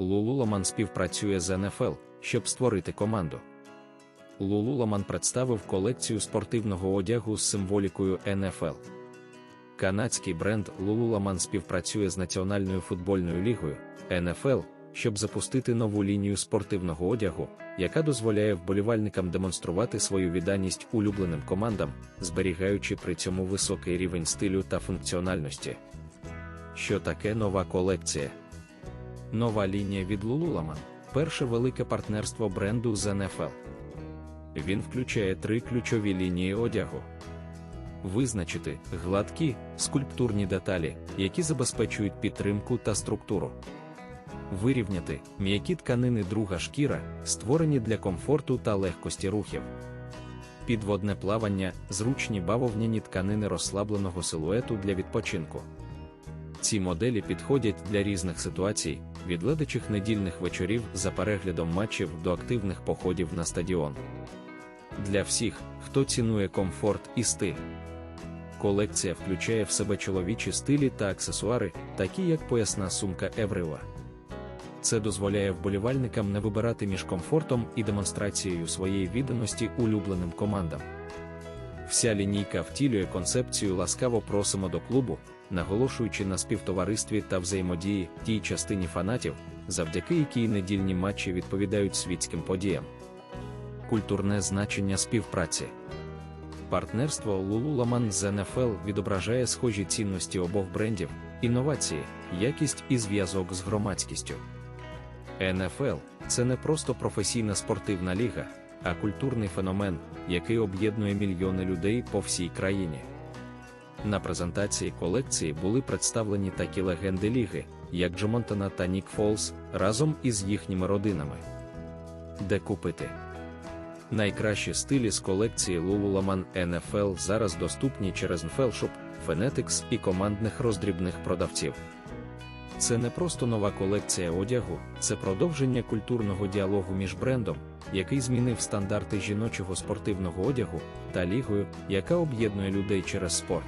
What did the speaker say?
Lululemon співпрацює з NFL, щоб створити команду. Lululemon представив колекцію спортивного одягу з символікою NFL. Канадський бренд Lululemon співпрацює з Національною футбольною лігою NFL, щоб запустити нову лінію спортивного одягу, яка дозволяє вболівальникам демонструвати свою відданість улюбленим командам, зберігаючи при цьому високий рівень стилю та функціональності. Що таке нова колекція? Нова лінія від Lululemon – перше велике партнерство бренду з NFL. Він включає три ключові лінії одягу. Визначити гладкі, скульптурні деталі, які забезпечують підтримку та структуру. Вирівняти м'які тканини друга шкіра, створені для комфорту та легкості рухів. Підводне плавання, зручні бавовняні тканини розслабленого силуету для відпочинку. Ці моделі підходять для різних ситуацій, від ледачых недільних вечорів за переглядом матчів до активних походів на стадіон. Для всіх, хто цінує комфорт і стиль. Колекція включає в себе чоловічі стилі та аксесуари, такі як поясна сумка Еврила. Це дозволяє вболівальникам не вибирати між комфортом і демонстрацією своєї відданості улюбленим командам. Вся лінійка втілює концепцію ласкаво просимо до клубу, наголошуючи на співтоваристві та взаємодії тій частині фанатів, завдяки якій недільні матчі відповідають світським подіям. Культурне значення співпраці. Партнерство Lululemon з NFL відображає схожі цінності обох брендів, інновації, якість і зв'язок з громадськістю. NFL – це не просто професійна спортивна ліга, а культурний феномен, який об'єднує мільйони людей по всій країні. На презентації колекції були представлені такі легенди ліги, як Джо Монтана та Нік Фолс, разом із їхніми родинами. Де купити? Найкращі стилі з колекції Lululemon NFL зараз доступні через NFL Shop, Fanatics і командних роздрібних продавців. Це не просто нова колекція одягу, це продовження культурного діалогу між брендом, який змінив стандарти жіночого спортивного одягу, та лігою, яка об'єднує людей через спорт.